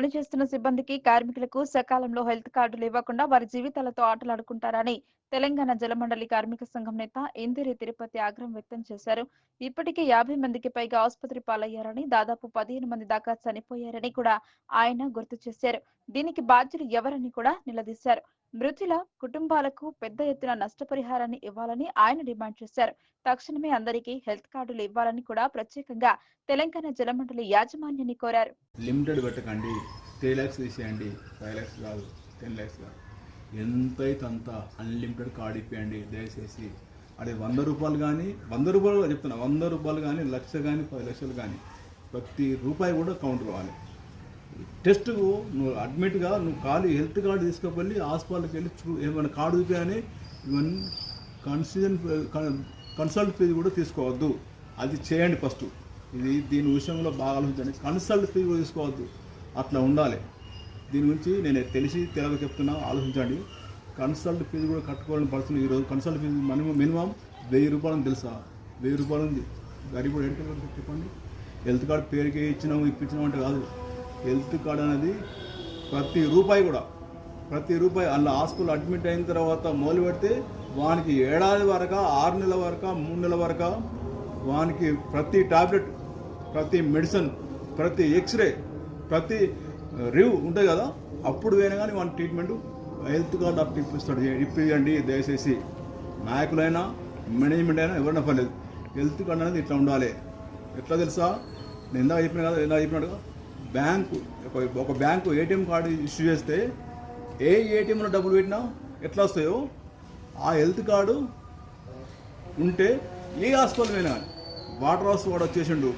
పనిచేస్తున్న సిబ్బందికి కార్మికులకు సకాలంలో హెల్త్ కార్డులు ఇవ్వకుండా వారి జీవితాలతో ఆటలాడుకుంటారని తెలంగాణ జలమండలి కార్మిక సంఘం నేత ఇందిరి తిరుపతి ఆగ్రహం వ్యక్తం చేశారు. ఇప్పటికే యాభై మందికి పైగా ఆసుపత్రి పాలయ్యారని దాదాపు పదిహేను మంది దాకా చనిపోయారని కూడా ఆయన గుర్తు చేశారు. దీనికి బాధ్యులు ఎవరని కూడా నిలదీశారు. మృతుల కుటుంబాలకు పెద్ద ఎత్తున నష్టపరిహారాన్ని ఇవ్వాలని ఆయన డిమాండ్ చేశారు. తక్షణమే అందరికీ హెల్త్ కార్డులు ఇవ్వాలని కూడా ప్రత్యేకంగా తెలంగాణ జలమండలి యాజమాన్యాన్ని కోరారు. లిమిటెడ్ పెట్టకండి త్రీ ల్యాక్స్ తీసేయండి. ఫైవ్ ల్యాక్స్ కాదు టెన్ ల్యాక్స్ కాదు. ఎంతైతే అంత అన్లిమిటెడ్ కార్డు ఇప్పేయండి దయచేసి. అదే వంద రూపాయలు కానీ వంద రూపాయలు చెప్తున్నా వంద రూపాయలు కానీ లక్ష కానీ పది లక్షలు కానీ ప్రతి రూపాయి కూడా కౌంట్ కావాలి టెస్ట్ నువ్వు అడ్మిట్గా నువ్వు ఖాళీ హెల్త్ కార్డు తీసుకుపోయి హాస్పిటల్కి వెళ్ళి చూ ఏమైనా కార్డు చూపించని ఇవన్నీ కన్సిజన్ కన్సల్ట్ ఫీజు కూడా తీసుకోవద్దు. అది చేయండి ఫస్ట్ ఇది దీని విషయంలో బాగా ఆలోచించండి. కన్సల్ట్ ఫీజు కూడా తీసుకోవద్దు. అట్లా ఉండాలి. దీని గురించి నేను తెలిసి తెలవ చెప్తున్నా ఆలోచించండి. కన్సల్ట్ ఫీజు కూడా కట్టుకోవాలని పరిస్థితి ఈరోజు కన్సల్ట్ ఫీజు మినిమం మినిమం వెయ్యి రూపాయలు తెలుసా? వెయ్యి రూపాయలు ఉంది. గరీబ్ కూడా చెప్పండి? హెల్త్ కార్డు పేరుకి ఇచ్చినాము ఇప్పించినాము అంటే కాదు. హెల్త్ కార్డు అనేది ప్రతి రూపాయి కూడా ప్రతి రూపాయి అందులో హాస్పిటల్ అడ్మిట్ అయిన తర్వాత మొదలు పెడితే వానికి ఏడాది వరకు ఆరు నెలల వరకు మూడు నెలల వరకు వానికి ప్రతి టాబ్లెట్ ప్రతి మెడిసిన్ ప్రతి ఎక్స్రే ప్రతి రివ్ ఉంటుంది కదా అప్పుడు పోయినా కానీ వాని ట్రీట్మెంట్ హెల్త్ కార్డు అప్పుడు ఇప్పిస్తాడు. ఇప్పియండి దయచేసి. నాయకులైనా మేనేజ్మెంట్ అయినా ఎవరైనా పర్లేదు. హెల్త్ కార్డు అనేది ఇట్లా ఉండాలి. ఎట్లా తెలుసా? నేను ఇందాక చెప్పిన కదా ఇందాక చెప్పినట్టుగా బ్యాంకు ఒక- బ్యాంకు ఏటీఎం కార్డు ఇష్యూ చేస్తే ఏ ఏటీఎంలో డబ్బులు పెట్టినా ఎట్లా వస్తాయో? ఆ హెల్త్ కార్డు ఉంటే ఏ హాస్పిటల్ పోయినా వాటర్ హౌస్ వాడు వచ్చేసిండు.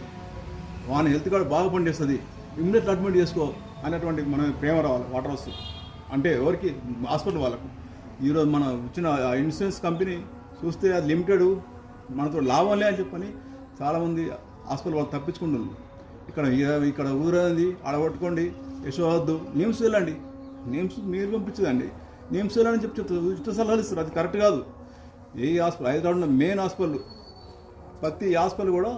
వాని హెల్త్ కార్డు బాగా పనిచేస్తుంది. ఇమ్మీడియట్ అడ్మిట్ చేసుకో అనేటువంటి మన ప్రేమ రావాలి వాటర్ హౌస్ అంటే ఎవరికి? హాస్పిటల్ వాళ్ళకు. ఈరోజు మన వచ్చిన ఆ ఇన్సూరెన్స్ కంపెనీ చూస్తే అది లిమిటెడ్ మనతో లాభంలే అని చెప్పని చాలామంది హాస్పిటల్ వాళ్ళు తప్పించుకుంటున్నారు. ఇక్కడ ఇక్కడ ఊరేది అడగొట్టుకోండి యశోవద్దు నిమ్స్ వెళ్ళండి నిమ్స్ మీరు పంపించదండి. నిమ్స్ వెళ్ళని చెప్పి చెప్తారు ఉచిత సలహాలు ఇస్తారు. అది కరెక్ట్ కాదు. ఏ హాస్పిటల్ హైదరాబాద్లో మెయిన్ హాస్పిటల్. ప్రతి హాస్పిటల్ కూడా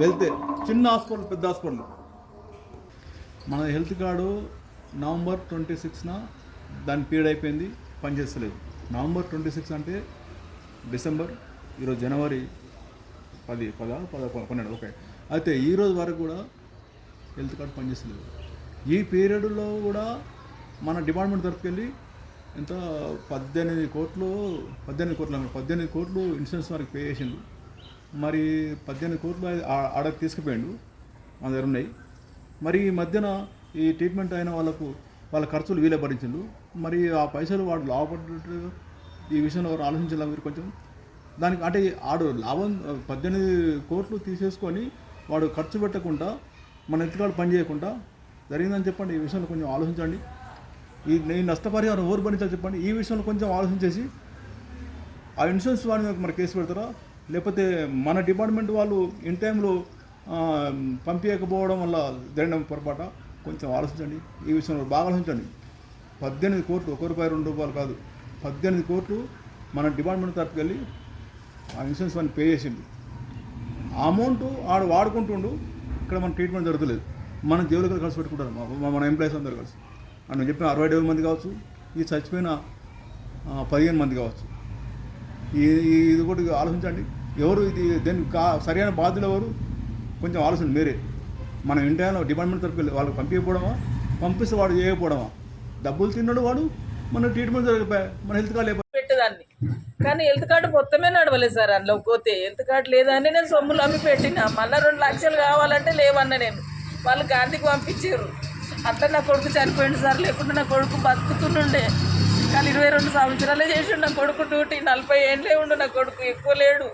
వెళ్తే చిన్న హాస్పిటల్ పెద్ద హాస్పిటల్. మన హెల్త్ కార్డు నవంబర్ ట్వంటీ సిక్స్న దాని పీరియడ్ అయిపోయింది పనిచేస్తలేదు. నవంబర్ ట్వంటీ సిక్స్ అంటే డిసెంబర్ ఈరోజు జనవరి పది పద? పద పన్నెండు ఓకే. అయితే ఈ రోజు వరకు కూడా హెల్త్ కార్డు పనిచేస్తలేదు. ఈ పీరియడ్లో కూడా మన డిపార్ట్మెంట్ తరఫుకి వెళ్ళి ఎంత పద్దెనిమిది కోట్లు పద్దెనిమిది కోట్లు పద్దెనిమిది కోట్లు ఇన్సూరెన్స్ వారికి పే చేసిండు. మరి పద్దెనిమిది కోట్లు ఆ- ఆడకి తీసుకుపోయిండు. మన దగ్గర ఉన్నాయి. మరి ఈ మధ్యన ఈ ట్రీట్మెంట్ అయిన వాళ్ళకు వాళ్ళ ఖర్చులు వీలే భరించిండు మరి ఆ పైసలు వాడు లాభపడ్డట్టు ఈ విషయంలో ఎవరు ఆలోచించాలి మీరు కొంచెం? దానికి అంటే ఆడు లాభం పద్దెనిమిది కోట్లు తీసేసుకొని వాడు ఖర్చు పెట్టకుండా మన ఎత్తుకాడు పని చేయకుండా జరిగిందని చెప్పండి ఈ విషయంలో కొంచెం ఆలోచించండి. ఈ నేను నష్టపరిహారం ఎవరు భరించాలి చెప్పండి ఈ విషయంలో కొంచెం ఆలోచించేసి ఆ ఇన్సూరెన్స్ వాడిని మీద మరి కేసు పెడతారా? లేకపోతే మన డిపార్ట్మెంట్ వాళ్ళు ఇన్ టైంలో పంపించకపోవడం వల్ల జరిగిన పొరపాట? కొంచెం ఆలోచించండి ఈ విషయంలో బాగా ఆలోచించండి. పద్దెనిమిది కోట్లు ఒక రూపాయి రెండు రూపాయలు కాదు. పద్దెనిమిది కోట్లు మన డిపార్ట్మెంట్ తరపుకెళ్ళి ఆ ఇన్సూరెన్స్ వాడిని పే చేసిండు. అమౌంట్ ఆడు వాడుకుంటుండు ఇక్కడ మన ట్రీట్మెంట్ జరుగుతలేదు. మన జేబులు కలిసి పెట్టుకుంటారు మన ఎంప్లాయీస్ అందరు కలిసి. అని చెప్పిన అరవై డెబ్బై మంది కావచ్చు ఈ చచ్చిపోయిన పదిహేను మంది కావచ్చు. ఈ ఇది కూడా ఆలోచించండి. ఎవరు ఇది దీనికి కా సరైన బాధ్యులు ఎవరు? కొంచెం ఆలోచన మీరే. మనం ఇండియాలో డిపార్ట్మెంట్ తరపు వెళ్ళి వాళ్ళకి పంపించకపోవడమా? పంపిస్తే వాడు చేయకపోవడమా? డబ్బులు తిన్నాడు వాడు మన ట్రీట్మెంట్ జరగపోయా మన హెల్త్ కార్డు దాన్ని. కానీ హెల్త్ కార్డు మొత్తమే నడవలేదు సార్ అందులో. పోతే హెల్త్ కార్డు లేదని నేను సొమ్ములు అమ్మి పెట్టిన. మళ్ళీ రెండు లక్షలు కావాలంటే లేవన్న నేను. వాళ్ళు గాంధీకి పంపించారు. అట్లా నా కొడుకు చనిపోయింది సార్. లేకుంటే నా కొడుకు బతుకుతుండే కానీ ఇరవై రెండు సంవత్సరాలే చేసిండు నా కొడుకు డ్యూటీ. నలభై ఏండ్లే ఉండు నా కొడుకు. ఎక్కువ లేడు.